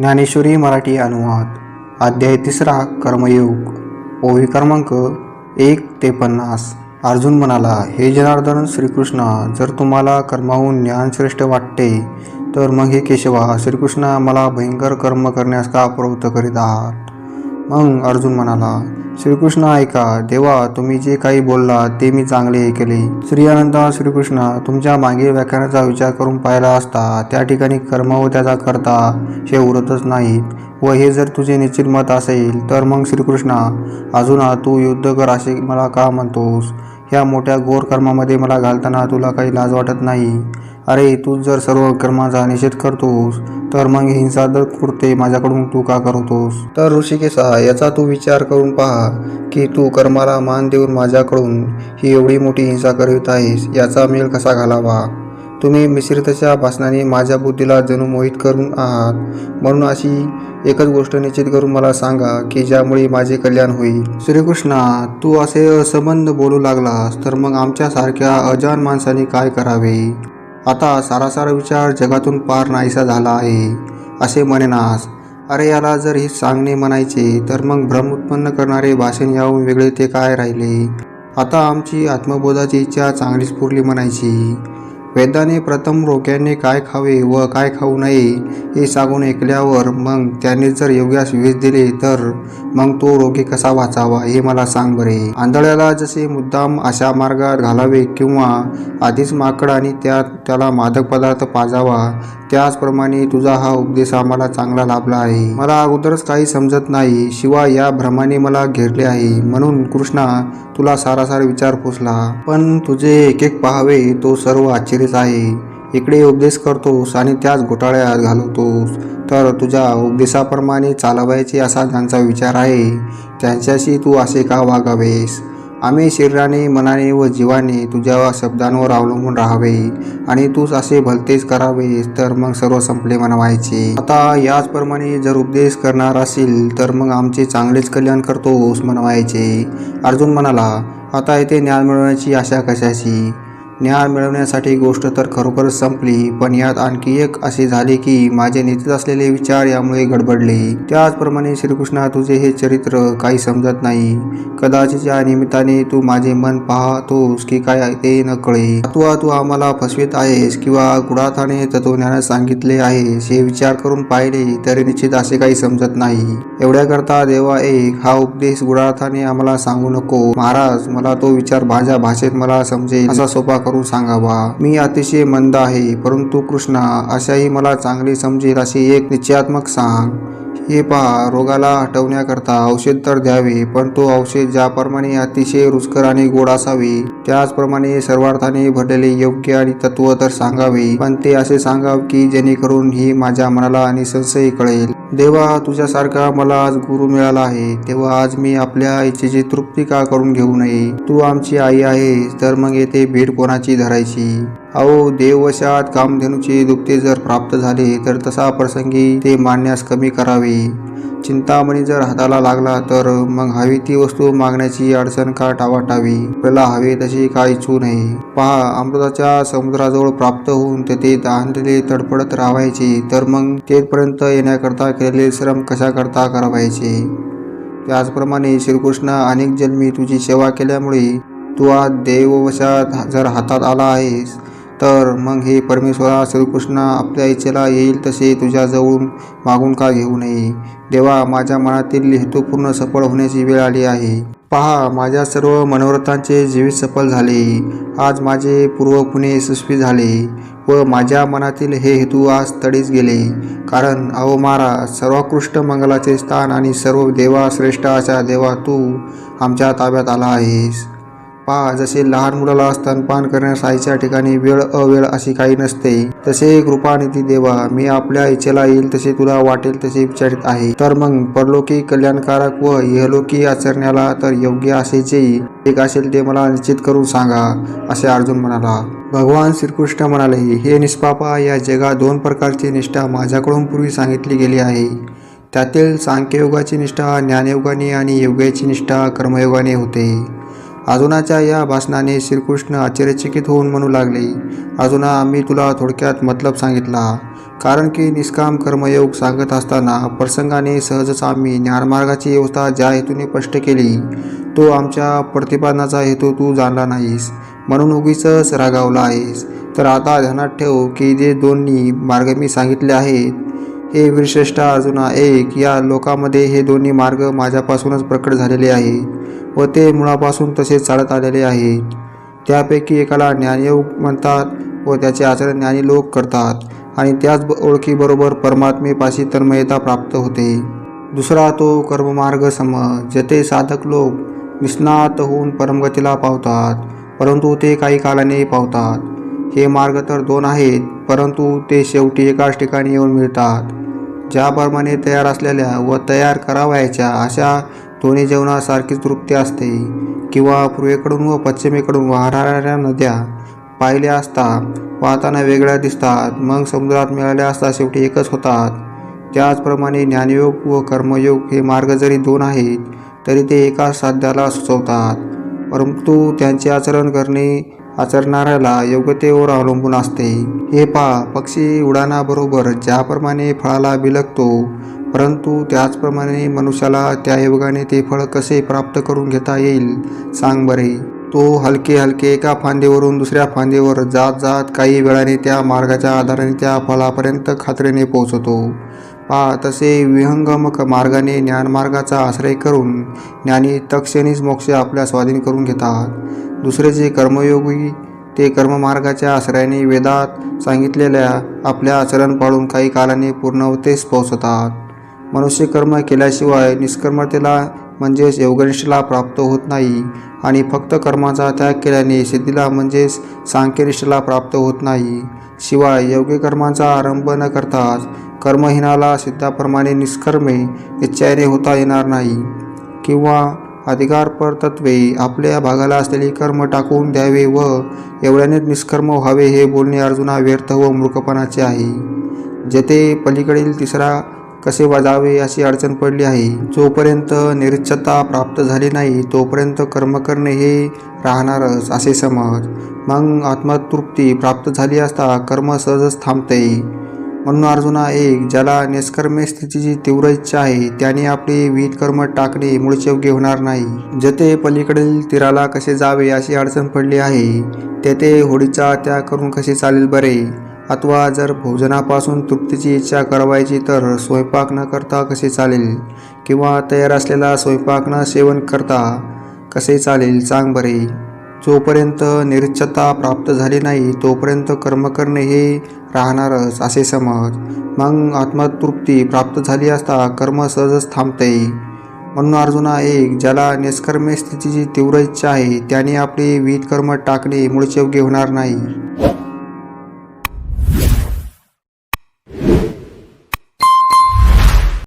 ज्ञानेश्वरी मराठी अनुवाद अध्याय तिसरा कर्मयोग. ओवी क्रमांक एक ते पन्नास. अर्जुन म्हणाला हे जनार्दन श्रीकृष्ण जर तुम्हाला कर्माहून ज्ञान श्रेष्ठ वाटते तर मग हे केशवा श्रीकृष्ण मला भयंकर कर्म करण्यास का प्रवृत्त करीत आहात? मग अर्जुन म्हणाला श्रीकृष्ण ऐका. देवा तुम्ही जे काही बोलला ते मी चांगले ऐकले श्री अनंता श्रीकृष्ण तुमच्या मागील व्याख्यानाचा विचार करून पाहिला असता त्या ठिकाणी कर्म व त्याचा करता हे उरतच नाहीत. व हे जर तुझे निश्चित मत असेल तर मग श्रीकृष्णा अजून तू युद्ध कर असे मला का म्हणतोस? ह्या मोठ्या घोर कर्मामध्ये मला घालताना तुला काही लाज वाटत नाही. अरे तू जर सर्व कर्माचा निषेध करतोस तर मग हिंसादक कृत्ये माझ्याकडून तू का करतोस? तर ऋषिकेशा याचा तू विचार करून पहा की तू कर्माला मान देऊन माझ्याकडून ही एवढी मोठी हिंसा करीत आहेस याचा मेळ कसा घालावा? तुम्ही मिश्रितच्या भाषणाने माझ्या बुद्धीला जणू मोहित करून आहात. म्हणून अशी एकच गोष्ट निश्चित करून मला सांगा की ज्यामुळे माझे कल्याण होईल. श्रीकृष्णा तू असे असंबंध बोलू लागलास तर मग आमच्यासारख्या अजान माणसाने काय करावे? आता सारासार विचार जगातून पार नाहीसा झाला आहे. असे म्हणेनास अरे याला जर हे सांगणे म्हणायचे तर मग भ्रम उत्पन्न करणारे भाषण याहून वेगळे ते काय राहिले? आता आमची आत्मबोधाची इच्छा चांगलीच पुरली म्हणायची. वेदाने प्रथम रोग्याने काय खावे व काय खाऊ नये हे सांगून ऐकल्यावर मग त्याने जर योग्यास विष दिले तर मग तो रोगी कसा वाचावा हे मला सांग बरे. आंधळ्याला जसे मुद्दाम अशा मार्गात घालावे किंवा आधीच माकड आणि त्यात त्याला मादक पदार्थ पाजावा त्याचप्रमाणे तुझा हा उपदेश आम्हाला चांगला लाभला आहे. मला अगोदरच काही समजत नाही शिवाय या भ्रमाने मला घेरले आहे. म्हणून कृष्णा तुला सारासार विचार पोचला पण तुझे एक एक पाहावे तो सर्व आश्चर्य आश्चर्यच आहे. इकडे उपदेश करतोस आणि त्याच घोटाळ्यात घालवतोस. तर तुझ्या उपदेशाप्रमाणे चालवायचे असा ज्यांचा विचार आहे. त्यांच्याशी तू असे का वागावेस? आम्ही शरीराने मनाने व जीवाने तुझ्या शब्दांवर अवलंबून राहावे आणि तूच असे भलतेच करावेस तर मग सर्व संपले म्हणवायचे. आता याचप्रमाणे जर उपदेश करणार असेल तर मग आमचे चांगलेच कल्याण करतोस म्हणवायचे. अर्जुन म्हणाला आता येथे ज्ञान मिळवण्याची आशा कशाची? ज्ञान मिळवण्यासाठी गोष्ट तर खरोखरच संपली पण यात आणखी एक असे झाले की माझे नेतेत असलेले विचार यामुळे गडबडले. त्याचप्रमाणे श्रीकृष्णा तुझे हे चरित्र काही समजत नाही. कदाचित या निमित्ताने तू माझे मन पाहतोस की काय ते न कळे तू तू आम्हाला फसवीत आहेस किंवा गुडाथाने तत्वज्ञानात सांगितले आहेस हे विचार करून पाहिले तरी निश्चित असे काही समजत नाही. एवढ्याकरता देवा एक हा उपदेश गुडार्थाने आम्हाला सांगू नको. महाराज मला तो विचार माझ्या भाषेत मला समजेल. असा सोपा करून सांगावा. मी अतिशय मंद आहे परंतु कृष्णा अशाही मला चांगली समजेल अशी एक निश्चयात्मक सांग. हे पहा रोगाला हटवण्याकरता औषध तर द्यावे पण तो औषध ज्याप्रमाणे अतिशय रुचकर आणि गोड असावे त्याचप्रमाणे सर्वार्थाने भरलेले योग्य आणि तत्व तर सांगावे पण ते असे सांगाव की जेणेकरून ही माझ्या मनाला आणि निसंशय कळेल. देवा तुझ्यासारखा मला आज गुरु मिळाला आहे. तेव्हा आज मी आपल्या इच्छेची तृप्ती का करून घेऊ नये? तू आमची आई आहेस तर मग येथे भेट कोणाची धरायची? अहो देववशात कामधेनूचे दुखते जर प्राप्त झाले तर तसा प्रसंगी ते मानण्यास कमी करावे. चिंतामणी जर हाताला लागला तर मग हवी ती वस्तू मागण्याची अडचण का टावाटावी? आपल्याला हवे तशी काय इच्छू नये. पहा अमृताच्या समुद्राजवळ प्राप्त होऊन तेथे दहानलेले तडपडत राहायचे तर मग तेथपर्यंत येण्याकरता केलेले श्रम कशा करता करावायचे? त्याचप्रमाणे श्रीकृष्ण अनेक जन्मी तुझी सेवा केल्यामुळे तू आज देववशात जर हातात आला आहेस तर मग हे परमेश्वरा श्रीकृष्ण आपल्या इच्छेला येईल तसे तुझ्याजवळून मागून का घेऊ नये? देवा माझ्या मनातील हेतूपूर्ण सफळ होण्याची वेळ आली आहे. पहा माझ्या सर्व मनोरथांचे जीवित सफल झाले. आज माझे पूर्वपुणे यशस्वी झाले व माझ्या मनातील हे हेतू आज तडीच गेले. कारण अहो मारा सर्वोत्कृष्ट मंगलाचे स्थान आणि सर्व देवा श्रेष्ठ अशा देवा तू आमच्या ताब्यात आला आहेस. पहा जसे लहान मुलाला स्तनपान करण्यास आईच्या ठिकाणी वेळ अवेळ अशी काही नसते तसे कृपानिधी देवा. मी आपल्या इच्छेला येईल तसे तुला वाटेल तसे विचारित आहे. तर मग परलोकी कल्याणकारक व इहलोकी आचरण्याला तर योग्य असे जे एक असेल ते मला निश्चित करून सांगा असे अर्जुन म्हणाला. भगवान श्रीकृष्ण म्हणाले हे निष्पापा या जगात दोन प्रकारची निष्ठा माझ्याकडून पूर्वी सांगितली गेली आहे. त्यातील सांख्ययोगाची निष्ठा ज्ञानयोगाने आणि योगाची निष्ठा कर्मयोगाने होते. अर्जुनाच्या या भाषणाने श्रीकृष्ण आश्चर्यचकित होऊन म्हणू लागले अर्जुना आम्ही तुला थोडक्यात मतलब सांगितला. कारण की निष्काम कर्मयोग सांगत असताना प्रसंगाने सहजच आम्ही ज्ञानमार्गाची व्यवस्था ज्या हेतूने स्पष्ट केली तो आमच्या प्रतिपादनाचा हेतू तू जाणला नाहीस. म्हणून उगीच रागावला आहेस. तर आता ध्यानात ठेव की जे दोन्ही मार्ग मी सांगितले आहेत हे वीरश्रेष्ठ अर्जुना एक. या लोकामध्ये हे दोन्ही मार्ग माझ्यापासूनच प्रकट झालेले आहे व ते मुळापासून तसेच चालत आलेले आहे. त्यापैकी एकाला ज्ञानयोग म्हणतात व त्याचे आचरण ज्ञानी लोक करतात आणि त्याच ओळखीबरोबर परमात्मेपाशी तन्मयता प्राप्त होते. दुसरा तो कर्ममार्ग सम जेथे साधक लोक निष्णात होऊन परमगतीला पावतात परंतु ते काही कालाने पावतात. हे मार्ग तर दोन आहेत परंतु ते शेवटी एकाच ठिकाणी येऊन मिळतात. ज्याप्रमाणे तयार असलेल्या व तयार करावयाच्या अशा दोन्ही जेवणासारखीच तृप्ती असते. किंवा पूर्वेकडून व पश्चिमेकडून वाहणाऱ्या नद्या पाहिल्या असता वाहताना वेगळ्या दिसतात. मग समुद्रात मिळाल्या असता शेवटी एकच होतात. त्याचप्रमाणे ज्ञानयोग व कर्मयोग हे मार्ग जरी दोन आहेत तरी ते एकाच साध्याला सुचवतात. परंतु त्यांचे आचरण करणे आचरणाऱ्याला योग्यतेवर अवलंबून असते. हे पहा पक्षी उडाणाबरोबर ज्याप्रमाणे फळाला बिलगतो परंतु त्याचप्रमाणे मनुष्याला त्या योगाने ते फळ कसे प्राप्त करून घेता येईल सांग बरे. तो हलके हलके एका फांदीवरून दुसऱ्या फांदीवर जात जात काही वेळाने त्या मार्गाच्या आधाराने त्या फळापर्यंत खात्रीने पोहोचतो. पा तसे विहंगमक मार्गाने ज्ञानमार्गाचा आश्रय करून ज्ञानी तक्षणीच मोक्ष आपल्या स्वाधीन करून घेतात. दुसरे जे कर्मयोगी ते कर्ममार्गाच्या आश्रयाने वेदात सांगितलेल्या आपल्या आचरण पाळून काही कालाने पूर्णवतेस पोहोचतात. मनुष्य कर्म केल्याशिवाय निष्कर्मतेला म्हणजेच योगनिष्ठेला प्राप्त होत नाही आणि फक्त कर्माचा त्याग केल्याने सिद्धीला म्हणजेच सांख्यनिष्ठेला प्राप्त होत नाही. शिवाय योग्य कर्माचा आरंभ न करताच कर्महीनाला सिद्धाप्रमाणे निष्कर्मे इच्छेने होता येणार नाही. किंवा अधिकारपर तत्वे आपल्या भागाला असलेली कर्म टाकून द्यावे व एवढ्यानेच निष्कर्म व्हावे हे बोलणे अर्जुना व्यर्थ व मूर्खपणाचे आहे. जेथे पलीकडील तिसरा कसे वाजावे अशी अडचण पडली आहे. जोपर्यंत निरीच्छता प्राप्त झाली नाही तोपर्यंत कर्म करणे हे राहणारच असे समज. मग आत्मतृप्ती प्राप्त झाली असता कर्म सहजच थांबते. म्हणून अर्जुना एक ज्याला निष्कर्मे स्थितीची तीव्र इच्छा आहे त्याने आपले वीज कर्म टाकणे मुळच योग्य होणार नाही. जेथे पलीकडील तीराला कसे जावे अशी अडचण पडली आहे तेथे होडीचा त्याग करून कसे चालेल बरे? अथवा जर भोजनापासून तृप्तीची इच्छा करवायची तर स्वयंपाक न करता कसे चालेल? किंवा तयार असलेला स्वयंपाक न सेवन करता कसे चालेल? सांग बरे. जोपर्यंत निरीच्छता प्राप्त झाली नाही तोपर्यंत कर्म करणे हे राहणारच असे समज. मग आत्मतृप्ती प्राप्त झाली असता कर्म सहजच थांबते. म्हणून अर्जुना एक ज्याला निष्कर्मे स्थितीची तीव्र इच्छा आहे त्याने आपले विहित कर्म टाकणे मुळचे योग्य होणार नाही.